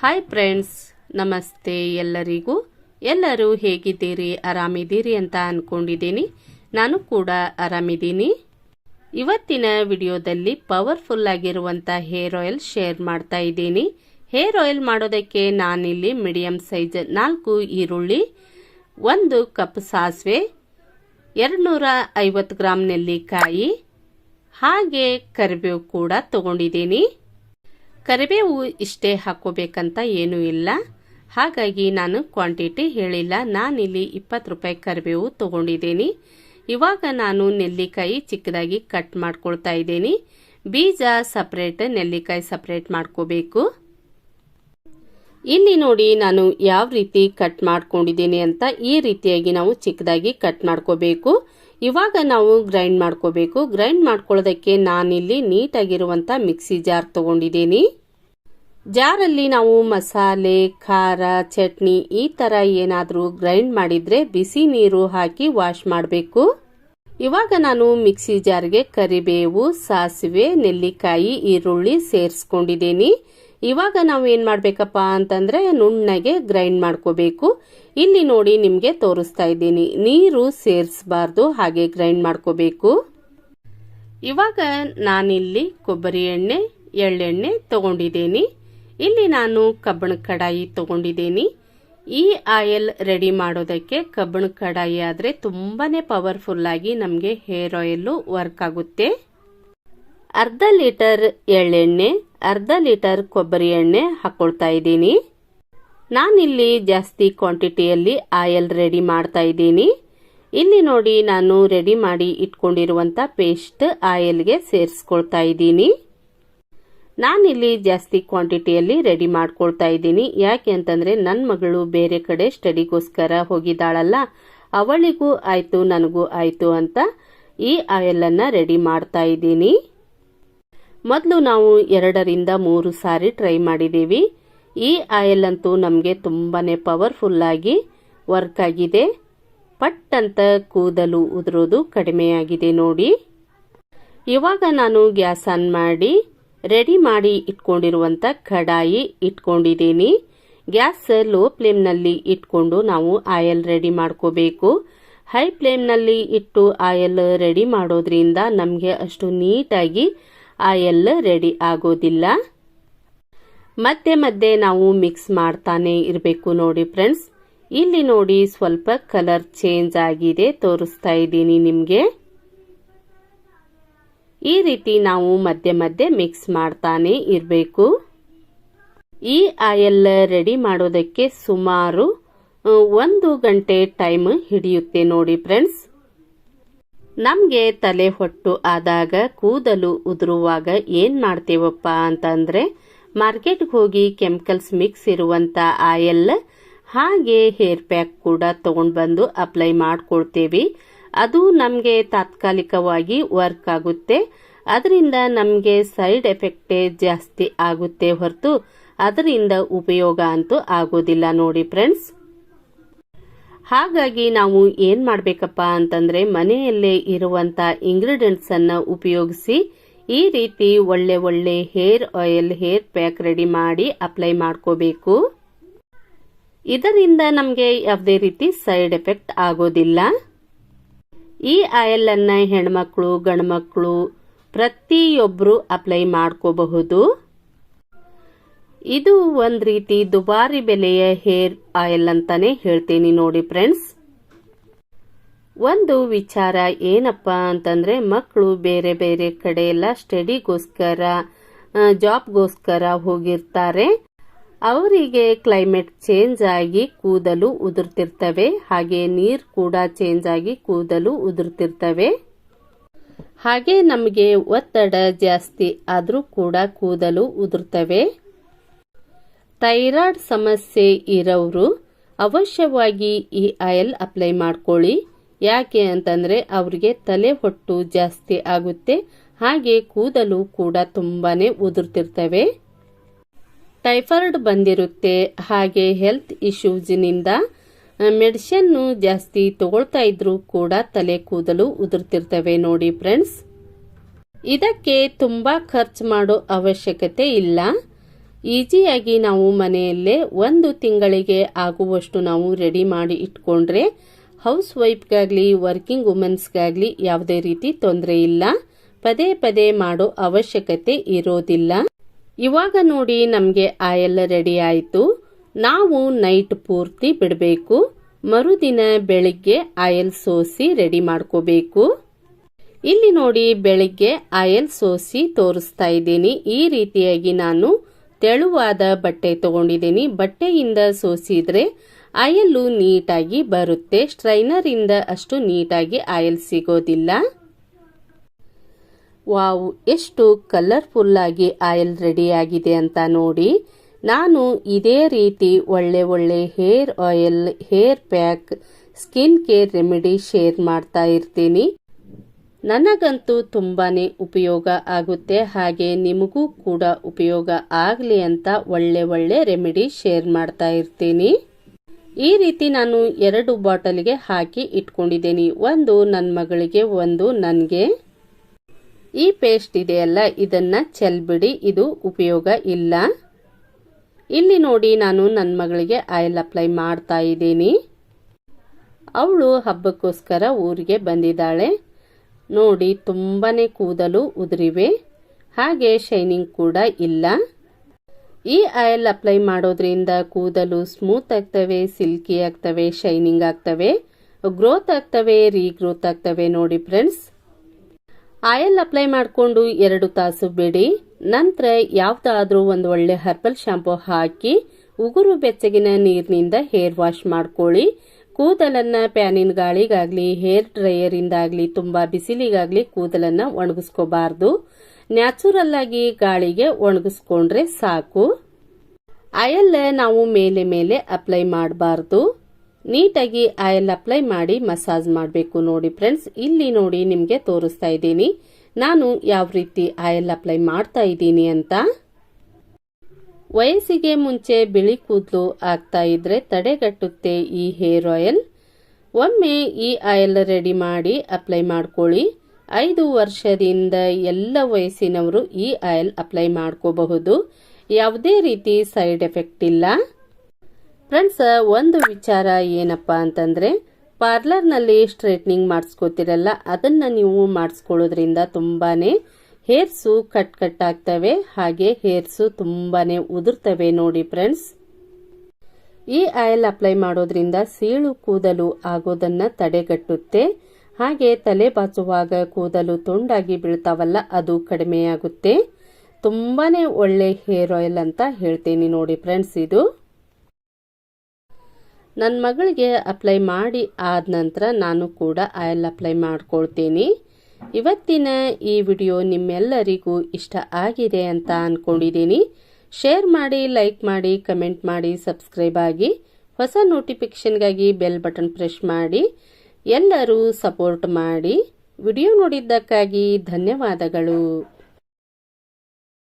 Hi friends ನಮಸ್ತೆ ಎಲ್ಲರಿಗೂ. ಎಲ್ಲರೂ ಹೇಗಿದ್ದೀರಿ? ಆರಾಮಿದ್ದೀರಿ ಅಂತ ಅಂದ್ಕೊಂಡಿದ್ದೀನಿ ನಾನು ಕೂಡ ಆರಾಮಿದ್ದೀನಿ. ಇವತ್ತಿನ ವಿಡಿಯೋದಲ್ಲಿ ಪವರ್ಫುಲ್ ಆಗಿರುವಂಥ ಹೇರ್ ಆಯಿಲ್ ಶೇರ್ ಮಾಡ್ತಾ ಇದ್ದೀನಿ. ಹೇರ್ ಆಯಿಲ್ ಮಾಡೋದಕ್ಕೆ ನಾನಿಲ್ಲಿ ಮೀಡಿಯಂ ಸೈಜ್ ನಾಲ್ಕು ಈರುಳ್ಳಿ, ಒಂದು ಕಪ್ ಸಾಸಿವೆ ಎರಡುನೂರ ಐವತ್ತು ಗ್ರಾಮ್ ನೆಲ್ಲಿಕಾಯಿ, ಹಾಗೆ ಕರಿಬೇವು ಕೂಡ ತಗೊಂಡಿದ್ದೀನಿ. ಕರಿಬೇವು ಇಷ್ಟೇ ಹಾಕೋಬೇಕಂತ ಏನೂ ಇಲ್ಲ. ಹಾಗಾಗಿ ನಾನು ಕ್ವಾಂಟಿಟಿ ಹೇಳಿಲ್ಲ. ನಾನಿಲ್ಲಿ ಇಪ್ಪತ್ತು ರೂಪಾಯಿ ಕರಿಬೇವು ತಗೊಂಡಿದ್ದೀನಿ. ಇವಾಗ ನಾನು ನೆಲ್ಲಿಕಾಯಿ ಚಿಕ್ಕದಾಗಿ ಕಟ್ ಮಾಡ್ಕೊಳ್ತಾ ಇದ್ದೀನಿ. ಬೀಜ ಸಪ್ರೇಟ್, ನೆಲ್ಲಿಕಾಯಿ ಸಪ್ರೇಟ್ ಮಾಡ್ಕೋಬೇಕು. ಇಲ್ಲಿ ನೋಡಿ ನಾನು ಯಾವ ರೀತಿ ಕಟ್ ಮಾಡ್ಕೊಂಡಿದ್ದೀನಿ ಅಂತ ಈ ರೀತಿಯಾಗಿ ನಾವು ಚಿಕ್ಕದಾಗಿ ಕಟ್ ಮಾಡ್ಕೋಬೇಕು. ಇವಾಗ ನಾವು ಗ್ರೈಂಡ್ ಮಾಡ್ಕೋಬೇಕು. ಗ್ರೈಂಡ್ ಮಾಡ್ಕೊಳ್ಳೋದಕ್ಕೆ ನಾನಿಲ್ಲಿ ನೀಟಾಗಿರುವಂಥ ಮಿಕ್ಸಿ ಜಾರ್ ತಗೊಂಡಿದ್ದೀನಿ. ಜಾರಲ್ಲಿ ನಾವು ಮಸಾಲೆ, ಖಾರ, ಚಟ್ನಿ ಈ ಥರ ಏನಾದರೂ ಗ್ರೈಂಡ್ ಮಾಡಿದರೆ ಬಿಸಿ ನೀರು ಹಾಕಿ ವಾಶ್ ಮಾಡಬೇಕು. ಇವಾಗ ನಾನು ಮಿಕ್ಸಿ ಜಾರ್ಗೆ ಕರಿಬೇವು, ಸಾಸಿವೆ, ನೆಲ್ಲಿಕಾಯಿ, ಈರುಳ್ಳಿ ಸೇರಿಸ್ಕೊಂಡಿದ್ದೀನಿ. ಇವಾಗ ನಾವು ಏನು ಮಾಡಬೇಕಪ್ಪ ಅಂತಂದರೆ ನುಣ್ಣಗೆ ಗ್ರೈಂಡ್ ಮಾಡ್ಕೋಬೇಕು. ಇಲ್ಲಿ ನೋಡಿ ನಿಮಗೆ ತೋರಿಸ್ತಾ ಇದ್ದೀನಿ. ನೀರು ಸೇರಿಸಬಾರ್ದು, ಹಾಗೆ ಗ್ರೈಂಡ್ ಮಾಡ್ಕೋಬೇಕು. ಇವಾಗ ನಾನಿಲ್ಲಿ ಕೊಬ್ಬರಿ ಎಣ್ಣೆ, ಎಳ್ಳೆಣ್ಣೆ ತಗೊಂಡಿದ್ದೀನಿ. ಇಲ್ಲಿ ನಾನು ಕಬ್ಬಣ ಕಡಾಯಿ ತಗೊಂಡಿದ್ದೀನಿ. ಈ ಆಯಿಲ್ ರೆಡಿ ಮಾಡೋದಕ್ಕೆ ಕಬ್ಬಣ ಕಡಾಯಿ ಆದರೆ ತುಂಬಾ ಪವರ್ಫುಲ್ ಆಗಿ ನಮಗೆ ಹೇರ್ ಆಯಿಲ್ ವರ್ಕ್ ಆಗುತ್ತೆ. ಅರ್ಧ ಲೀಟರ್ ಎಳ್ಳೆಣ್ಣೆ, ಅರ್ಧ ಲೀಟರ್ ಕೊಬ್ಬರಿ ಎಣ್ಣೆ ಹಾಕೊಳ್ತಾ ಇದ್ದೀನಿ. ನಾನಿಲ್ಲಿ ಜಾಸ್ತಿ ಕ್ವಾಂಟಿಟಿಯಲ್ಲಿ ಆಯಿಲ್ ರೆಡಿ ಮಾಡ್ತಾ ಇದ್ದೀನಿ. ಇಲ್ಲಿ ನೋಡಿ ನಾನು ರೆಡಿ ಮಾಡಿ ಇಟ್ಕೊಂಡಿರುವಂಥ ಪೇಸ್ಟ್ ಆಯಿಲ್ಗೆ ಸೇರಿಸ್ಕೊಳ್ತಾ ಇದ್ದೀನಿ. ನಾನಿಲ್ಲಿ ಜಾಸ್ತಿ ಕ್ವಾಂಟಿಟಿಯಲ್ಲಿ ರೆಡಿ ಮಾಡ್ಕೊಳ್ತಾ ಇದ್ದೀನಿ. ಯಾಕೆ ಅಂತಂದರೆ ನನ್ನ ಮಗಳು ಬೇರೆ ಕಡೆ ಸ್ಟಡಿಗೋಸ್ಕರ ಹೋಗಿದ್ದಾಳಲ್ಲ. ಅವಳಿಗೂ ಆಯಿತು, ನನಗೂ ಆಯಿತು ಅಂತ ಈ ಆಯಿಲನ್ನು ರೆಡಿ ಮಾಡ್ತಾ ಇದ್ದೀನಿ. ಮೊದಲು ನಾವು ಎರಡರಿಂದ ಮೂರು ಸಾರಿ ಟ್ರೈ ಮಾಡಿದ್ದೀವಿ ಈ ಆಯಿಲ್ ಅಂತೂ ನಮಗೆ ತುಂಬಾ ಪವರ್ಫುಲ್ಲಾಗಿ ವರ್ಕ್ ಆಗಿದೆ. ಪಟ್ ಅಂತ ಕೂದಲು ಉದುರೋದು ಕಡಿಮೆಯಾಗಿದೆ ನೋಡಿ. ಇವಾಗ ನಾನು ಗ್ಯಾಸ್ ಆನ್ ಮಾಡಿ ರೆಡಿ ಮಾಡಿ ಇಟ್ಕೊಂಡಿರುವಂಥ ಕಡಾಯಿ ಇಟ್ಕೊಂಡಿದ್ದೀನಿ. ಗ್ಯಾಸ್ ಲೋ ಫ್ಲೇಮ್ನಲ್ಲಿ ಇಟ್ಕೊಂಡು ನಾವು ಆಯಲ್ ರೆಡಿ ಮಾಡ್ಕೋಬೇಕು. ಹೈ ಫ್ಲೇಮ್ನಲ್ಲಿ ಇಟ್ಟು ಆಯಿಲ್ ರೆಡಿ ಮಾಡೋದ್ರಿಂದ ನಮಗೆ ಅಷ್ಟು ನೀಟಾಗಿ ಆಯಲ್ ರೆಡಿ ಆಗೋದಿಲ್ಲ. ಮತ್ತೆ ಮಧ್ಯೆ ನಾವು ಮಿಕ್ಸ್ ಮಾಡ್ತಾನೆ ಇರಬೇಕು ನೋಡಿ ಫ್ರೆಂಡ್ಸ್. ಇಲ್ಲಿ ನೋಡಿ ಸ್ವಲ್ಪ ಕಲರ್ ಚೇಂಜ್ ಆಗಿದೆ, ತೋರಿಸ್ತಾ ಇದ್ದೀನಿ ನಿಮಗೆ. ಈ ರೀತಿ ನಾವು ಮಧ್ಯೆ ಮಧ್ಯೆ ಮಿಕ್ಸ್ ಮಾಡ್ತಾನೆ ಇರಬೇಕು. ಈ ಆಯಲ್ ರೆಡಿ ಮಾಡೋದಕ್ಕೆ ಸುಮಾರು ಒಂದು ಗಂಟೆ ಟೈಮ್ ಹಿಡಿಯುತ್ತೆ ನೋಡಿ ಫ್ರೆಂಡ್ಸ್. ನಮಗೆ ತಲೆ ಹೊಟ್ಟು ಆದಾಗ ಕೂದಲು ಉದುರುವಾಗ ಏನು ಮಾಡ್ತೇವಪ್ಪ ಅಂತಂದರೆ, ಮಾರ್ಕೆಟ್ಗೆ ಹೋಗಿ ಕೆಮಿಕಲ್ಸ್ ಮಿಕ್ಸ್ ಇರುವಂಥ ಆಯಿಲ್, ಹಾಗೆ ಹೇರ್ ಪ್ಯಾಕ್ ಕೂಡ ತಗೊಂಡು ಬಂದು ಅಪ್ಲೈ ಮಾಡ್ಕೊಳ್ತೇವೆ ಅದು ನಮಗೆ ತಾತ್ಕಾಲಿಕವಾಗಿ ವರ್ಕ್ ಆಗುತ್ತೆ. ಅದರಿಂದ ನಮಗೆ ಸೈಡ್ ಎಫೆಕ್ಟೇ ಜಾಸ್ತಿ ಆಗುತ್ತೆ ಹೊರತು ಅದರಿಂದ ಉಪಯೋಗ ಅಂತೂ ಆಗೋದಿಲ್ಲ ನೋಡಿ ಫ್ರೆಂಡ್ಸ್. ಹಾಗಾಗಿ ನಾವು ಏನು ಮಾಡಬೇಕಪ್ಪ ಅಂತಂದರೆ ಮನೆಯಲ್ಲೇ ಇರುವಂಥ ಇಂಗ್ರೀಡಿಯೆಂಟ್ಸನ್ನು ಉಪಯೋಗಿಸಿ ಈ ರೀತಿ ಒಳ್ಳೆ ಒಳ್ಳೆ hair oil hair pack ready ಮಾಡಿ ಅಪ್ಲೈ ಮಾಡ್ಕೋಬೇಕು. ಇದರಿಂದ ನಮಗೆ ಯಾವುದೇ ರೀತಿ ಸೈಡ್ ಎಫೆಕ್ಟ್ ಆಗೋದಿಲ್ಲ. ಈ ಆಯಿಲ್ ಅನ್ನ ಹೆಣ್ಮಕ್ಳು, ಗಂಡ್ಮಕ್ಳು ಪ್ರತಿಯೊಬ್ಬರು ಅಪ್ಲೈ ಮಾಡ್ಕೋಬಹುದು. ಇದು ಒಂದು ರೀತಿ ದುಬಾರಿ ಬೆಲೆಯ ಹೇರ್ ಆಯಿಲ್ ಅಂತಾನೆ ಹೇಳ್ತೀನಿ ನೋಡಿ ಫ್ರೆಂಡ್ಸ್. ಒಂದು ವಿಚಾರ ಏನಪ್ಪ ಅಂತಂದ್ರೆ ಮಕ್ಕಳು ಬೇರೆ ಬೇರೆ ಕಡೆ ಎಲ್ಲ ಸ್ಟಡಿಗೋಸ್ಕರ ಜಾಬ್ಗೋಸ್ಕರ ಹೋಗಿರ್ತಾರೆ. ಅವರಿಗೆ ಕ್ಲೈಮೇಟ್ ಚೇಂಜ್ ಆಗಿ ಕೂದಲು ಉದುರ್ತಿರ್ತವೆ. ಹಾಗೆ ನೀರು ಕೂಡ ಚೇಂಜ್ ಆಗಿ ಕೂದಲು ಉದುರ್ತಿರ್ತವೆ. ಹಾಗೆ ನಮಗೆ ಒತ್ತಡ ಜಾಸ್ತಿ ಆದರೂ ಕೂಡ ಕೂದಲು ಉದುರ್ತವೆ. ಥೈರಾಯ್ಡ್ ಸಮಸ್ಯೆ ಇರೋರು ಅವಶ್ಯವಾಗಿ ಈ ಆಯಿಲ್ ಅಪ್ಲೈ ಮಾಡ್ಕೊಳ್ಳಿ. ಯಾಕೆ ಅಂತಂದರೆ ಅವರಿಗೆ ತಲೆ ಹೊಟ್ಟು ಜಾಸ್ತಿ ಆಗುತ್ತೆ. ಹಾಗೆ ಕೂದಲು ಕೂಡ ತುಂಬಾನೇ ಉದುರ್ತಿರ್ತವೆ. ಟೈಫಾಯ್ಡ್ ಬಂದಿರುತ್ತೆ. ಹಾಗೆ ಹೆಲ್ತ್ ಇಶ್ಯೂಸಿನಿಂದ ಮೆಡಿಸಿನ್ನು ಜಾಸ್ತಿ ತಗೊಳ್ತಾ ಇದ್ರೂ ಕೂಡ ತಲೆ ಕೂದಲು ಉದುರ್ತಿರ್ತವೆ ನೋಡಿ ಫ್ರೆಂಡ್ಸ್. ಇದಕ್ಕೆ ತುಂಬಾ ಖರ್ಚು ಮಾಡೋ ಅವಶ್ಯಕತೆ ಇಲ್ಲ. ಈಸಿಯಾಗಿ ನಾವು ಮನೆಯಲ್ಲೇ ಒಂದು ತಿಂಗಳಿಗೆ ಆಗುವಷ್ಟು ನಾವು ರೆಡಿ ಮಾಡಿ ಇಟ್ಕೊಂಡ್ರೆ, ಹೌಸ್ ವೈಫ್ಗಾಗಲಿ, ವರ್ಕಿಂಗ್ ವುಮೆನ್ಸ್ಗಾಗಲಿ ಯಾವುದೇ ರೀತಿ ತೊಂದರೆ ಇಲ್ಲ. ಪದೇ ಪದೇ ಮಾಡೋ ಅವಶ್ಯಕತೆ ಇರೋದಿಲ್ಲ. ಇವಾಗ ನೋಡಿ ನಮಗೆ ಆಯಲ್ ರೆಡಿ ಆಯಿತು. ನಾವು ನೈಟ್ ಪೂರ್ತಿ ಬಿಡಬೇಕು. ಮರುದಿನ ಬೆಳಿಗ್ಗೆ ಆಯಲ್ ಸೋಸಿ ರೆಡಿ ಮಾಡ್ಕೋಬೇಕು. ಇಲ್ಲಿ ನೋಡಿ ಬೆಳಿಗ್ಗೆ ಆಯಲ್ ಸೋಸಿ ತೋರಿಸ್ತಾ ಇದ್ದೀನಿ. ಈ ರೀತಿಯಾಗಿ ನಾನು ತೆಳುವಾದ ಬಟ್ಟೆ ತಗೊಂಡಿದ್ದೀನಿ. ಬಟ್ಟೆಯಿಂದ ಸೋಸಿದ್ರೆ ಆಯಲ್ಲು ನೀಟಾಗಿ ಬರುತ್ತೆ. ಸ್ಟ್ರೈನರ್ ಇಂದ ಅಷ್ಟು ನೀಟಾಗಿ ಆಯಲ್ ಸಿಗೋದಿಲ್ಲ. ವಾವ್, ಎಷ್ಟು ಕಲರ್ಫುಲ್ ಆಗಿ ಆಯಿಲ್ ರೆಡಿ ಆಗಿದೆ ಅಂತ ನೋಡಿ. ನಾನು ಇದೇ ರೀತಿ ಒಳ್ಳೆ ಒಳ್ಳೆ hair oil hair pack skin care remedy share ಮಾಡ್ತಾ ಇರ್ತೀನಿ. ನನಗಂತೂ ತುಂಬಾನೇ ಉಪಯೋಗ ಆಗುತ್ತೆ, ಹಾಗೆ ನಿಮಗೂ ಕೂಡ ಉಪಯೋಗ ಆಗಲಿ ಅಂತ ಒಳ್ಳೆ ಒಳ್ಳೆ ರೆಮಿಡಿ ಶೇರ್ ಮಾಡ್ತಾ ಇರ್ತೀನಿ. ಈ ರೀತಿ ನಾನು ಎರಡು ಬಾಟಲ್ಗೆ ಹಾಕಿ ಇಟ್ಕೊಂಡಿದ್ದೀನಿ. ಒಂದು ನನ್ನ ಮಗಳಿಗೆ, ಒಂದು ನನಗೆ. ಈ ಪೇಸ್ಟ್ ಇದೆಯಲ್ಲ, ಇದನ್ನ ಚೆಲ್ಬಿಡಿ, ಇದು ಉಪಯೋಗ ಇಲ್ಲ. ಇಲ್ಲಿ ನೋಡಿ ನಾನು ನನ್ನ ಮಗಳಿಗೆ ಆಯಿಲ್ ಅಪ್ಲೈ ಮಾಡ್ತಾ ಇದ್ದೀನಿ. ಅವಳು ಹಬ್ಬಕ್ಕೋಸ್ಕರ ಊರಿಗೆ ಬಂದಿದ್ದಾಳೆ. ನೋಡಿ ತುಂಬಾ ಕೂದಲು ಉದುರಿವೆ. ಹಾಗೆ ಶೈನಿಂಗ್ ಕೂಡ ಇಲ್ಲ. ಈ ಆಯಿಲ್ ಅಪ್ಲೈ ಮಾಡೋದ್ರಿಂದ ಕೂದಲು ಸ್ಮೂತ್ ಆಗ್ತವೆ ಸಿಲ್ಕಿ ಆಗ್ತವೆ ಶೈನಿಂಗ್ ಆಗ್ತವೆ ಗ್ರೋತ್ ಆಗ್ತವೆ ರೀಗ್ರೋತ್ ಆಗ್ತವೆ ನೋಡಿ ಫ್ರೆಂಡ್ಸ್ ಆಯಿಲ್ ಅಪ್ಲೈ ಮಾಡಿಕೊಂಡು ಎರಡು ತಾಸು ಬಿಡಿ. ನಂತರ ಯಾವ್ದಾದ್ರೂ ಒಂದು ಒಳ್ಳೆ ಹರ್ಬಲ್ ಶಾಂಪು ಹಾಕಿ, ಉಗುರು ಬೆಚ್ಚಗಿನ ನೀರಿನಿಂದ ಹೇರ್ ವಾಶ್ ಮಾಡ್ಕೊಳ್ಳಿ. ಕೂದಲನ್ನ ಪ್ಯಾನಿನ ಗಾಳಿಗಾಗ್ಲಿ ಹೇರ್ ಡ್ರೈಯರ್ ಇಂದಾಗ್ಲಿ ತುಂಬಾ ಬಿಸಿಲಿಗಾಗ್ಲಿ ಕೂದಲನ್ನ ಒಣಗಿಸ್ಕೋಬಾರ್ದು. ನ್ಯಾಚುರಲ್ ಆಗಿ ಗಾಳಿಗೆ ಒಣಗಿಸ್ಕೊಂಡ್ರೆ ಸಾಕು. ಆಯಲ್ ನಾವು ಮೇಲೆ ಮೇಲೆ ಅಪ್ಲೈ ಮಾಡಬಾರ್ದು. ನೀಟಾಗಿ ಆಯಿಲ್ ಅಪ್ಲೈ ಮಾಡಿ ಮಸಾಜ್ ಮಾಡಬೇಕು ನೋಡಿ ಫ್ರೆಂಡ್ಸ್. ಇಲ್ಲಿ ನೋಡಿ ನಿಮಗೆ ತೋರಿಸ್ತಾ ಇದ್ದೀನಿ. ನಾನು ಯಾವ ರೀತಿ ಆಯಿಲ್ ಅಪ್ಲೈ ಮಾಡ್ತಾ ಇದ್ದೀನಿ ಅಂತ. ವಯಸ್ಸಿಗೆ ಮುಂಚೆ ಬಿಳಿ ಕೂದಲು ಆಗ್ತಾ ಇದ್ರೆ ತಡೆಗಟ್ಟುತ್ತೆ ಈ ಹೇರ್ ಆಯಿಲ್. ಒಮ್ಮೆ ಈ ಆಯಿಲ್ ರೆಡಿ ಮಾಡಿ ಅಪ್ಲೈ ಮಾಡ್ಕೊಳ್ಳಿ. ಐದು ವರ್ಷದಿಂದ ಎಲ್ಲ ವಯಸ್ಸಿನವರು ಈ ಆಯಿಲ್ ಅಪ್ಲೈ ಮಾಡ್ಕೋಬಹುದು. ಯಾವುದೇ ರೀತಿ ಸೈಡ್ ಎಫೆಕ್ಟ್ ಇಲ್ಲ. ಫ್ರೆಂಡ್ಸ್, ಒಂದು ವಿಚಾರ ಏನಪ್ಪ ಅಂತಂದರೆ, ಪಾರ್ಲರ್ನಲ್ಲಿ ಸ್ಟ್ರೈಟ್ನಿಂಗ್ ಮಾಡಿಸ್ಕೋತಿರಲ್ಲ, ಅದನ್ನು ನೀವು ಮಾಡಿಸ್ಕೊಳ್ಳೋದ್ರಿಂದ ತುಂಬಾ ಹೇರ್ಸು ಕಟ್ ಕಟ್ ಆಗ್ತವೆ, ಹಾಗೆ ಹೇರ್ಸು ತುಂಬಾ ಉದುರ್ತವೆ ನೋಡಿ ಫ್ರೆಂಡ್ಸ್. ಈ ಆಯಿಲ್ ಅಪ್ಲೈ ಮಾಡೋದ್ರಿಂದ ಸೀಳು ಕೂದಲು ಆಗೋದನ್ನ ತಡೆಗಟ್ಟುತ್ತೆ, ಹಾಗೆ ತಲೆ ಬಾಚುವಾಗ ಕೂದಲು ತುಂಡಾಗಿ ಬೀಳ್ತಾವಲ್ಲ, ಅದು ಕಡಿಮೆಯಾಗುತ್ತೆ. ತುಂಬಾನೇ ಒಳ್ಳೆ ಹೇರ್ ಆಯಿಲ್ ಅಂತ ಹೇಳ್ತೀನಿ ನೋಡಿ ಫ್ರೆಂಡ್ಸ್ ಇದು. ನನ್ನ ಮಗಳಿಗೆ ಅಪ್ಲೈ ಮಾಡಿ ಆದ ನಂತರ ನಾನು ಕೂಡ ಆಯಿಲ್ ಅಪ್ಲೈ ಮಾಡ್ಕೊಳ್ತೀನಿ. ಇವತ್ತಿನ ಈ ವಿಡಿಯೋ ನಿಮ್ಮೆಲ್ಲರಿಗೂ ಇಷ್ಟ ಆಗಿದೆ ಅಂತ ಅಂದ್ಕೊಂಡಿದ್ದೀನಿ ಶೇರ್ ಮಾಡಿ ಲೈಕ್ ಮಾಡಿ ಕಮೆಂಟ್ ಮಾಡಿ ಸಬ್ಸ್ಕ್ರೈಬ್ ಆಗಿ ಹೊಸ ನೋಟಿಫಿಕೇಷನ್ಗಾಗಿ ಬೆಲ್ ಬಟನ್ ಪ್ರೆಸ್ ಮಾಡಿ. ಎಲ್ಲರೂ ಸಪೋರ್ಟ್ ಮಾಡಿ. ವಿಡಿಯೋ ನೋಡಿದ್ದಕ್ಕಾಗಿ ಧನ್ಯವಾದಗಳು.